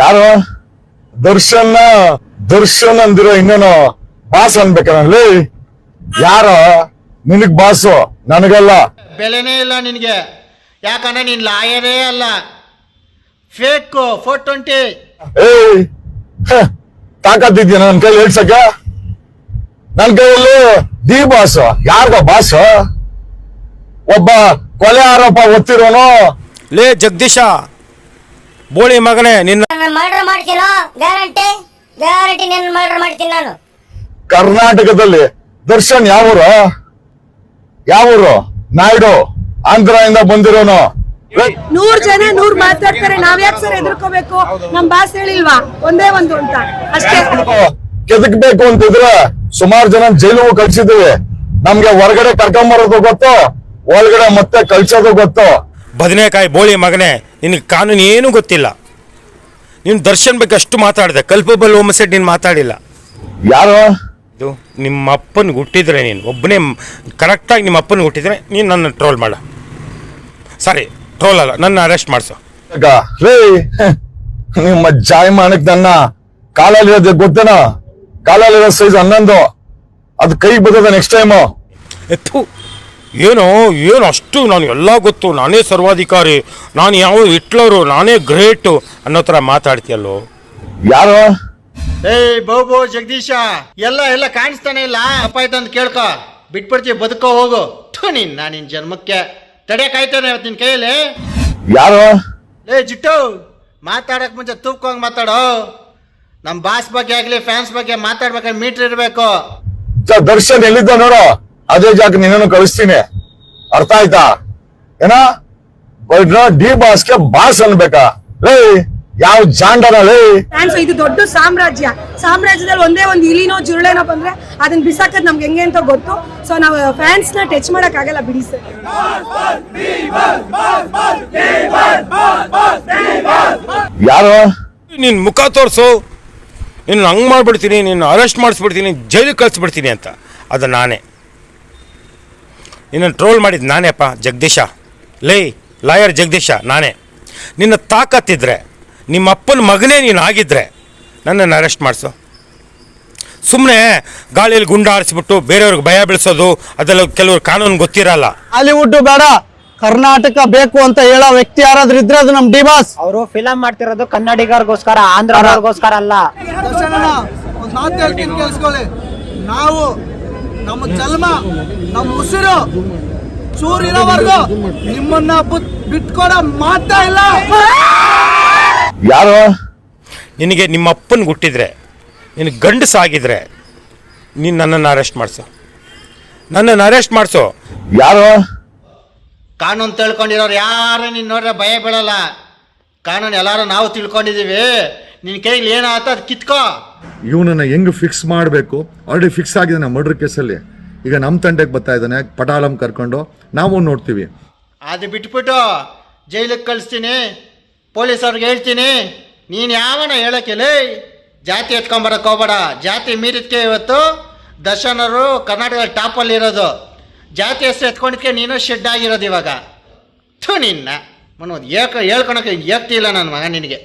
ಯಾರು? ದರ್ಶನ್ ದರ್ಶನ್ ಅಂದಿರೋ ಇನ್ನೇನು ಬಾಸ್ ಅನ್ಬೇಕಲ್ಲಿ ಯಾರೋ? ನಿನಗ್ ಬಾಸು? ನನಗಲ್ಲ. ಬೆಲೆನೇ ಇಲ್ಲ ನಿನಗೆ. ಯಾಕಂದ್ರೆ ನೀನು ಲಾಯರೇ ಅಲ್ಲ. ಫೇಕ್ ಫೋರ್ ಟ್ವೆಂಟಿ ಏಯ್ ತಾಕತ್ತಿದ್ಯಾ ನನ್ ಕೈ ಹೇಳ್ಸಕ ನನ್ ಕೈಯಲ್ಲಿ ದಿ ಬಾಸ್. ಯಾರ್ಗ ಬಾಸ್? ಒಬ್ಬ ಕೊಲೆ ಆರೋಪ ಒತ್ತಿರೋನು? ಲೇ ಜಗದೀಶ ಬೋಳಿ ಮಗನೇ ನಿನ್ನ ನಾನು ಮರ್ಡರ್ ಮಾಡ್ತೀನೋ? ಗ್ಯಾರಂಟಿ ಗ್ಯಾರಂಟಿ ನಿನ್ನ ಮರ್ಡರ್ ಮಾಡ್ತೀನಿ ನಾನು. ಕರ್ನಾಟಕದಲ್ಲಿ ದರ್ಶನ್ ಯಾವೂರು? ಯಾವೂರು? ನಾಯ್ಡು ಆಂಧ್ರದಿಂದ ಬಂದಿರೋನು. ನೂರ್ ಜನ ನೂರ್ ಮಾತಾಡ್ತಾರೆ ನಾವ್ ಯಾಕೆ ಸರ್ ಎದುರ್ಕೋಬೇಕು ನಮ್ ಬಾಸ್ ಹೇಳಿಲ್ವಾ? ಒಂದೇ ಒಂದು ಅಂತ. ಅಷ್ಟೇ. ಕೆದಕ್ಬೇಕು ಅಂತಿದ್ರೆ ಸುಮಾರು ಜನ ಜೈಲಿಗೂ ಕಳ್ಸಿದೀವಿ ನಮ್ಗೆ ಹೊರಗಡೆ ಕರ್ಕೊಂಬರೋದು ಗೊತ್ತು ಒಳಗಡೆ ಮತ್ತೆ ಕಳ್ಸೋದು ಗೊತ್ತು. ಬದನೆಕಾಯಿ ಬೋಳಿ ಮಗನೇ ನಿನಗೆ ಕಾನೂನು ಏನೂ ಗೊತ್ತಿಲ್ಲ. ನೀನು ದರ್ಶನ್ ಬಗ್ಗೆ ಅಷ್ಟು ಮಾತಾಡಿದೆ ಕಲ್ಪಬಲ್ ಹೋಮಸೆಟ್ ನೀನು ಮಾತಾಡಿಲ್ಲ. ಯಾರು? ಇದು ನಿಮ್ಮ ಅಪ್ಪನ ಹುಟ್ಟಿದ್ರೆ ನೀನು ಒಬ್ಬನೇ ಕರೆಕ್ಟಾಗಿ ನಿಮ್ಮ ಅಪ್ಪನ ಹುಟ್ಟಿದ್ರೆ ನೀನು ನನ್ನ ಟ್ರೋಲ್ ಮಾಡ. ಸಾರಿ ಟ್ರೋಲ್ ಅಲ್ಲ ನನ್ನ ಅರೆಸ್ಟ್ ಮಾಡಿಸು. ನಿಮ್ಮ ಜಾಯಮಾನಕ್ ನನ್ನ ಕಾಲಲ್ಲಿರೋದು ಗೊತ್ತನ? ಕಾಲಲ್ಲಿರೋ ಸೈಜ್ ಹನ್ನೊಂದು. ಅದು ಕೈ ಬರ್ತದೆ ನೆಕ್ಸ್ಟ್ ಟೈಮು ಎತ್ತು ಏನೋ ಏನು ಅಷ್ಟು ನಾನು ಎಲ್ಲ ಗೊತ್ತು ನಾನೇ ಸರ್ವಾಧಿಕಾರಿ ನಾನು ಯಾವ ಹಿಟ್ಲರು ನಾನೇ ಗ್ರೇಟು ಅನ್ನೋ ಥರ ಮಾತಾಡ್ತೀಯಲ್ಲೋ? ಯಾರು? ಏಯ್ ಬಾಬು ಜಗದೀಶ ಎಲ್ಲ ಎಲ್ಲ ಕಾಣಿಸ್ತಾನೆ ಇಲ್ಲ. ಅಪ್ಪ ಆಯ್ತು ಅಂತ ಕೇಳ್ಕೊ. ಬಿಟ್ಬಿಡ್ತೀವಿ ಬದುಕೋ ಹೋಗು. ಥು ನಿನ್ನ ನಿನ್ ಜನ್ಮಕ್ಕೆ. ತಡೆಯಕಾಯ್ತಾನೆ ಇವತ್ತು ನಿನ್ ಕೈಯಲ್ಲಿ. ಯಾರು? ಏ ಜಿಟ್ಟು ಮಾತಾಡಕ್ ಮುಂಚೆ ತೂಕೊಂಗ್ ಮಾತಾಡೋ. ನಮ್ಮ ಬಾಸ್ ಬಗ್ಗೆ ಆಗ್ಲಿ ಫ್ಯಾನ್ಸ್ ಬಗ್ಗೆ ಮಾತಾಡ್ಬೇಕಾದ್ರೆ ಮೀಟರ್ ಇರಬೇಕು. ದರ್ಶನ್ ಎಲ್ಲಿದ್ದ ನೋಡು? ಅದೇ ಜಾಗ ನಿನ್ನನ್ನು ಕಳಿಸ್ತೀನಿ. ಅರ್ಥ ಆಯ್ತಾ? ಏನ? ಡಿ ಬಾಸ್ಗೆ ಬಾಸ್ ಅನ್ಬೇಕಾ? ಲೇ ಯಾವ ಜಾಂಡನ ಲೇ? ಫ್ಯಾನ್ಸ್ ಇದು ದೊಡ್ಡ ಸಾಮ್ರಾಜ್ಯ. ಸಾಮ್ರಾಜ್ಯದಲ್ಲಿ ಒಂದೇ ಒಂದು ಇಲಿನೋ ಜುರುಳೆನೋ ಬಂದ್ರೆ ಅದನ್ನ ಬಿಸಾಕದ್ ನಮ್ಗೆ ಹೆಂಗೆ ಅಂತ ಗೊತ್ತು. ಸೊ ನಾವು ಫ್ಯಾನ್ಸ್ನ ಟಚ್ ಮಾಡಕ್ ಆಗಲ್ಲ ಬಿಡಿ ಸರ್. ಯಾರು? ನಿನ್ ಮುಖ ತೋರಿಸು. ನಿನ್ನ ಹಂಗ್ ಮಾಡ್ಬಿಡ್ತೀನಿ ನಿನ್ನ ಅರೆಸ್ಟ್ ಮಾಡಿಸ್ಬಿಡ್ತೀನಿ ಜೈಲಿಗೆ ಕಳಿಸ್ಬಿಡ್ತೀನಿ ಅಂತ. ಅದು ನಾನೇ. ನಿನ್ನನ್ನು ಟ್ರೋಲ್ ಮಾಡಿದ್ದು ನಾನೇಪ್ಪ ಜಗದೀಶ. ಲೇ ಲಾಯರ್ ಜಗದೀಶ ನಾನೇ. ನಿನ್ನ ತಾಕತ್ತಿದ್ರೆ ನಿಮ್ಮ ಅಪ್ಪನ ಮಗನೇ ನೀನು ಆಗಿದ್ದರೆ ನನ್ನನ್ನು ಅರೆಸ್ಟ್ ಮಾಡಿಸು. ಸುಮ್ಮನೆ ಗಾಳಿಯಲ್ಲಿ ಗುಂಡ ಆರಿಸ್ಬಿಟ್ಟು ಬೇರೆಯವ್ರಿಗೆ ಭಯ ಬೀಳಿಸೋದು ಅದೆಲ್ಲ ಕೆಲವರು ಕಾನೂನು ಗೊತ್ತಿರಲ್ಲ. ಹಾಲಿವುಡ್ ಬೇಡ ಕರ್ನಾಟಕ ಬೇಕು ಅಂತ ಹೇಳೋ ವ್ಯಕ್ತಿ ಯಾರಾದ್ರೂ ಇದ್ರೆ ಅದು ನಮ್ ಡಿಬಾಸ್. ಅವರು ಫಿಲಂ ಮಾಡ್ತಿರೋದು ಕನ್ನಡಿಗರಿಗೋಸ್ಕರ ಆಂಧ್ರಗೋಸ್ಕರ ಅಲ್ಲ. ಒಂದ್ ಮಾತು ಹೇಳ್ತೀನಿ ಕೇಳಿಸ್ಕೊಳ್ಳಿ. ನಾವು ನಮ್ಮ ಜನ್ಮ ನಮ್ಮ ಉಸಿರು ಚೂರು ಇರೋವರೆಗೂ ನಿಮ್ಮನ್ನ ಬಿಟ್ಕೊಡ ಮಾತಾ ಇಲ್ಲ. ಯಾರು? ನಿನಗೆ ನಿಮ್ಮ ಅಪ್ಪನ ಹುಟ್ಟಿದ್ರೆ ನಿನ್ನ ಗಂಡಸಾಗಿದ್ರೆ ನೀನು ನನ್ನನ್ನು ಅರೆಸ್ಟ್ ಮಾಡಿಸು. ನನ್ನನ್ನು ಅರೆಸ್ಟ್ ಮಾಡಿಸು. ಯಾರು? ಕಾನೂನು ತಿಳ್ಕೊಂಡಿರೋರು ಯಾರು ನೀನು ನೋಡ್ರೆ ಭಯ ಬೀಳಲ್ಲ. ಕಾನೂನು ಎಲ್ಲರೂ ನಾವು ತಿಳ್ಕೊಂಡಿದೀವಿ. ನಿನ್ನ ಕೈಲಿ ಏನಾಯ್ತು ಅದು ಕಿತ್ಕೋ. ಇವನನ್ನ ಹೆಂಗ್ ಫಿಕ್ಸ್ ಮಾಡಬೇಕು? ಆಲ್ರೆಡಿ ಫಿಕ್ಸ್ ಆಗಿದ್ದಾನೆ ಮರ್ಡರ್ ಕೇಸಲ್ಲಿ ಈಗ ನಮ್ಮ ತಂಡಕ್ಕೆ ಬರ್ತಾ ಇದ್ದಾನೆ ಪಟಾಳಂ ಕರ್ಕೊಂಡು. ನಾವು ನೋಡ್ತೀವಿ. ಅದು ಬಿಟ್ಬಿಟ್ಟು ಜೈಲಿಗೆ ಕಳಿಸ್ತೀನಿ ಪೊಲೀಸವ್ರಿಗೆ ಹೇಳ್ತೀನಿ ನೀನು ಯಾವನ ಹೇಳಕ್ಕಿಲ್ಲ ಜಾತಿ ಎತ್ಕೊಂಬರಕ್ಕೆ ಹೋಗ್ಬೇಡ. ಜಾತಿ ಮೀರಿದ್ಕೆ ಇವತ್ತು ದರ್ಶನರು ಕರ್ನಾಟಕದ ಟಾಪಲ್ಲಿ ಇರೋದು. ಜಾತಿ ಹೆಸರು ಎತ್ಕೊಂಡಿದ್ಕೆ ನೀನು ಶೆಡ್ ಆಗಿರೋದು ಇವಾಗ. ಥು ನಿನ್ನ. ಮನೋದು ಹೇಳ್ಕೊ ಹೇಳ್ಕೊಳಕ್ಕೆ ಎತ್ತಿಲ್ಲ ನನ್ನ ಮಗ ನಿನಗೆ.